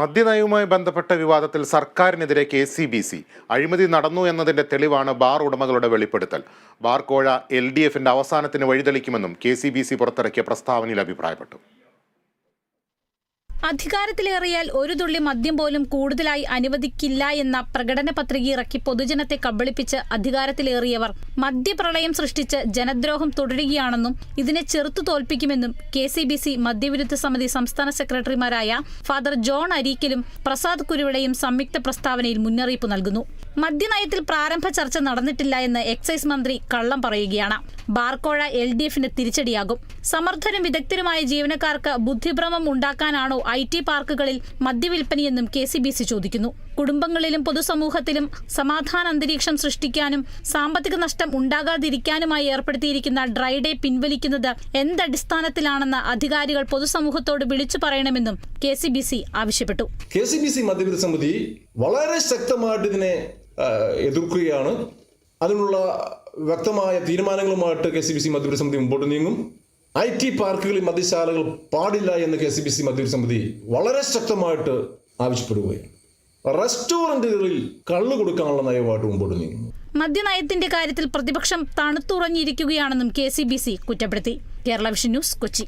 മദ്യനയവുമായി ബന്ധപ്പെട്ട വിവാദത്തിൽ സർക്കാരിനെതിരെ കെ സി ബി സി. അഴിമതി നടന്നു എന്നതിന്റെ തെളിവാണ് ബാർ ഉടമകളുടെ വെളിപ്പെടുത്തൽ. ബാർ കോഴ എൽ ഡി എഫിന്റെ അവസാനത്തിന് വഴിതെളിക്കുമെന്നും കെ സി ബി സി പുറത്തിറക്കിയ പ്രസ്താവനയിൽ അഭിപ്രായപ്പെട്ടു. അധികാരത്തിലേറിയാൽ ഒരു തുള്ളി മദ്യം പോലും കൂടുതലായി അനുവദിക്കില്ല എന്ന പ്രകടന പത്രിക ഇറക്കി പൊതുജനത്തെ കബളിപ്പിച്ച് അധികാരത്തിലേറിയവർ. മദ്യപ്രളയം സൃഷ്ടിച്ച് ജനദ്രോഹം തുടരുകയാണെന്നും ഇതിനെ ചെറുത്തു തോൽപ്പിക്കുമെന്നും കെ സി ബി സി മദ്യവിരുദ്ധ സമിതി സംസ്ഥാന സെക്രട്ടറിമാരായ ഫാദർ ജോൺ അരീക്കലും പ്രസാദ് കുരുവിളയും സംയുക്ത പ്രസ്താവനയിൽ മുന്നറിയിപ്പ് നൽകുന്നു. മദ്യനയത്തിൽ പ്രാരംഭ ചർച്ച നടന്നിട്ടില്ല എന്ന് എക്സൈസ് മന്ത്രി കള്ളം പറയുകയാണ്. ബാർക്കോഴ എൽ ഡി എഫിന് തിരിച്ചടിയാകും. സമർത്ഥരും വിദഗ്ധരുമായ ജീവനക്കാർക്ക് ബുദ്ധിഭ്രമം ഉണ്ടാക്കാനാണോ ഐ ടി പാർക്കുകളിൽ മദ്യവിൽപ്പനയെന്നും കെ സി ബി സി ചോദിക്കുന്നു. കുടുംബങ്ങളിലും പൊതുസമൂഹത്തിലും സമാധാന അന്തരീക്ഷം സൃഷ്ടിക്കാനും സാമ്പത്തിക നഷ്ടം ഉണ്ടാകാതിരിക്കാനുമായി ഏർപ്പെടുത്തിയിരിക്കുന്ന ഡ്രൈ ഡേ പിൻവലിക്കുന്നത് എന്തടിസ്ഥാനത്തിലാണെന്ന് അധികാരികൾ പൊതുസമൂഹത്തോട് വിളിച്ചു പറയണമെന്നും കെ സി ബി സി ആവശ്യപ്പെട്ടു. കെ സി ബി സി മദ്യവിരുദ്ധ സമിതി വളരെ ശക്തമായിട്ട് ഇതിനെ എതിർക്കുകയാണ്. അതിനുള്ള വ്യക്തമായ തീരുമാനങ്ങളുമായിട്ട് കെ സി ബി സി മദ്യപിത സമിതി മുമ്പോട്ട് നീങ്ങും. ഐ ടി പാർക്കുകളിൽ മദ്യശാലകൾ പാടില്ല എന്ന് കെ സി ബി സി മദ്യവിരുദ്ധ സമിതി വളരെ ശക്തമായിട്ട് ആവശ്യപ്പെടുകയാണ്. റെസ്റ്റോറന്റുകളിൽ കള്ളു കൊടുക്കാനുള്ള നയമായിട്ട് മുമ്പോട്ട് നീങ്ങുന്നു. മദ്യനയത്തിന്റെ കാര്യത്തിൽ പ്രതിപക്ഷം തണുത്തുറഞ്ഞിരിക്കുകയാണെന്നും കെ സി ബി സി കുറ്റപ്പെടുത്തി. Kerala vision news Kochi.